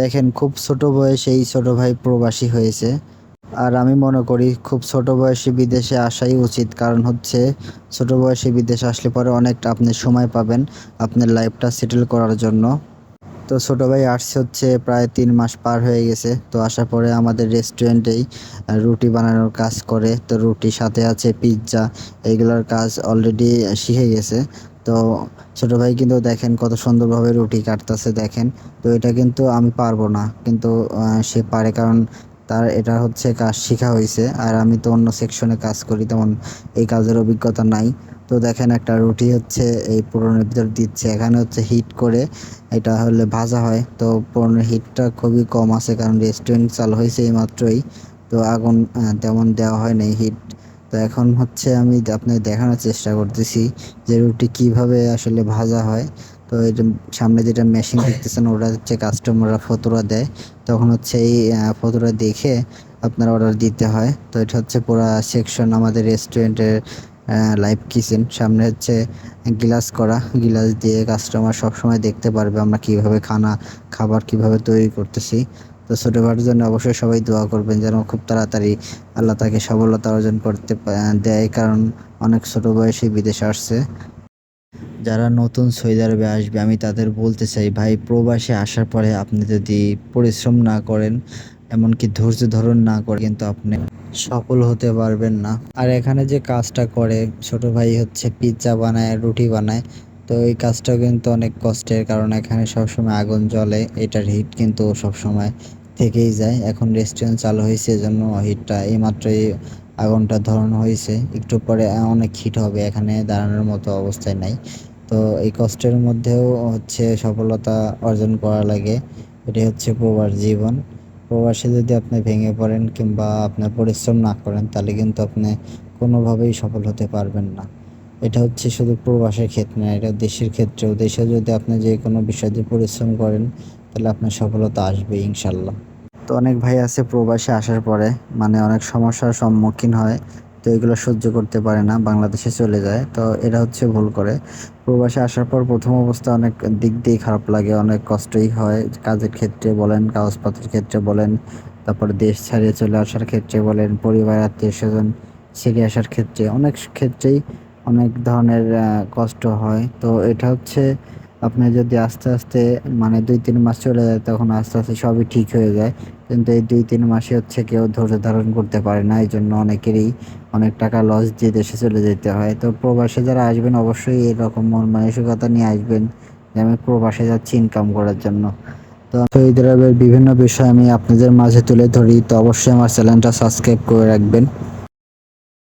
দেখেন, খুব ছোট বয়সে এই ছোট ভাই প্রবাসী হয়েছে। আর আমি মনে করি খুব ছোট বয়সে বিদেশে আসাই উচিত, কারণ হচ্ছে ছোট বয়সে বিদেশে আসলে পরে অনেকটা আপনি সময় পাবেন আপনার লাইফটা সেটেল করার জন্য। তো ছোট ভাই আসছে হচ্ছে প্রায় তিন মাস পার হয়ে গেছে। তো আসার পরে আমাদের রেস্টুরেন্টেই রুটি বানানোর কাজ করে। তো রুটির সাথে আছে পিৎজা এইগুলোর কাজ অলরেডি শিখে গেছে। তো ছোট ভাই কিন্তু দেখেন কত সুন্দরভাবে রুটি কাটতেছে দেখেন। তো এটা কিন্তু আমি পারব না। কিন্তু সে পারে কারণ তার এটা হচ্ছে কাজ শেখা হয়েছে আর আমি তো অন্য সেকশনে কাজ করি, তেমন এই কাজের অভিজ্ঞতা নাই। তো দেখেন একটা রুটি হচ্ছে, এই পুরনের ভিতর দিচ্ছে। এখানে হচ্ছে হিট করে এটা হলে ভাজা হয়। তো পুরনের হিটটা খুবই কম আছে, কারণ রেস্টুরেন্ট চালু হয়েছে এই মাত্রই। তো আগুন তেমন দেওয়া হয় নাই হিট তো এখন হচ্ছে আমি আপনাকে দেখানোর চেষ্টা করতেছি যে রুটি কীভাবে আসলে ভাজা হয়। তো এই সামনে যেটা মেশিন দেখতেছেন, ওটা হচ্ছে কাস্টমাররা ফতোরা দেয়। তখন হচ্ছে এই ফতোরা দেখে আপনার অর্ডার দিতে হয়। তো এটা হচ্ছে পুরো সেকশন আমাদের রেস্টুরেন্টের লাইভ কিচেন সামনে হচ্ছে গ্লাস করা গ্লাস দিয়ে কাস্টমার সবসময় দেখতে পারবে আমরা কীভাবে খানা, খাবার কীভাবে তৈরি করতেছি। তো ছোটো ভাইয়ের জন্য অবশ্যই সবাই দোয়া করবেন যেন খুব তাড়াতাড়ি আল্লাহ তাকে সফলতা অর্জন করতে দেয়, কারণ অনেক ছোট বয়সে বিদেশে আসছে। যারা নতুন সৌদি আরবে আসবে, আমি তাদের বলতে চাই, ভাই, প্রবাসে আসার পরে আপনি যদি পরিশ্রম না করেন এমনকি ধৈর্য ধরন না করে কিন্তু আপনি সফল হতে পারবেন না। আর এখানে যে কাজটা করে, ছোট ভাই হচ্ছে পিৎজা বানায়, রুটি বানায়, তো এই কাজটাও কিন্তু অনেক কষ্টের কারণ এখানে সবসময় আগুন জ্বলে, এটার হিট কিন্তু সবসময় থেকেই যায়। এখন রেস্টুরেন্ট চালু হয়েছে, এজন্য হিটটা এইমাত্রই আগুনটা ধরানো হয়েছে। একটু পরে অনেক হিট হবে, এখানে দাঁড়ানোর মতো অবস্থায় নাই। তো এই কষ্টের মধ্যেও হচ্ছে সফলতা অর্জন করা লাগে। এটাই হচ্ছে প্রবাস জীবন। প্রবাসে যদি আপনি ভেঙে পড়েন কিংবা আপনার পরিশ্রম না করেন, তাহলে কিন্তু আপনি কোনোভাবেই সফল হতে পারবেন না। এটা হচ্ছে শুধু প্রবাসের ক্ষেত্রে না, এটা দেশের ক্ষেত্রেও। দেশে যদি আপনি যে কোনো বিষয়ে পরিশ্রম করেন, তাহলে আপনার সফলতা আসবে ইনশাল্লাহ তো অনেক ভাই আছে প্রবাসে আসার পরে মানে অনেক সমস্যার সম্মুখীন হয়। তো এগুলো সহ্য করতে পারে না, বাংলাদেশে চলে যায়। তো এরা হচ্ছে ভুল করে। প্রবাসে আসার পর প্রথম অবস্থা অনেক দিক দিয়ে খারাপ লাগে, অনেক কষ্টই হয়। কাজের ক্ষেত্রে বলেন, কাগজপত্রের ক্ষেত্রে বলেন, তারপর দেশ ছাড়িয়ে চলে আসার ক্ষেত্রে বলেন, পরিবার, আত্মীয় স্বজন ছেড়ে আসার ক্ষেত্রে অনেক ক্ষেত্রেই অনেক ধরনের কষ্ট হয়। তো এটা হচ্ছে আপনি যদি আস্তে আস্তে মানে দুই, তিন মাস চলে যায়, তখন আস্তে আস্তে সবই ঠিক হয়ে যায়। কিন্তু এই দুই, তিন মাসে হচ্ছে কেউ ধৈর্য ধারণ করতে পারে না। এই জন্য অনেকেরই অনেক টাকা লস দিয়ে দেশে চলে যেতে হয়। তো প্রবাসে যারা আসবেন, অবশ্যই এরকম মন মানসিকতা নিয়ে আসবেন যে আমি প্রবাসে যাচ্ছি ইনকাম করার জন্য। তো সৌদি আরবের বিভিন্ন বিষয় আমি আপনাদের মাঝে তুলে ধরি। তো অবশ্যই আমার চ্যানেলটা সাবস্ক্রাইব করে রাখবেন।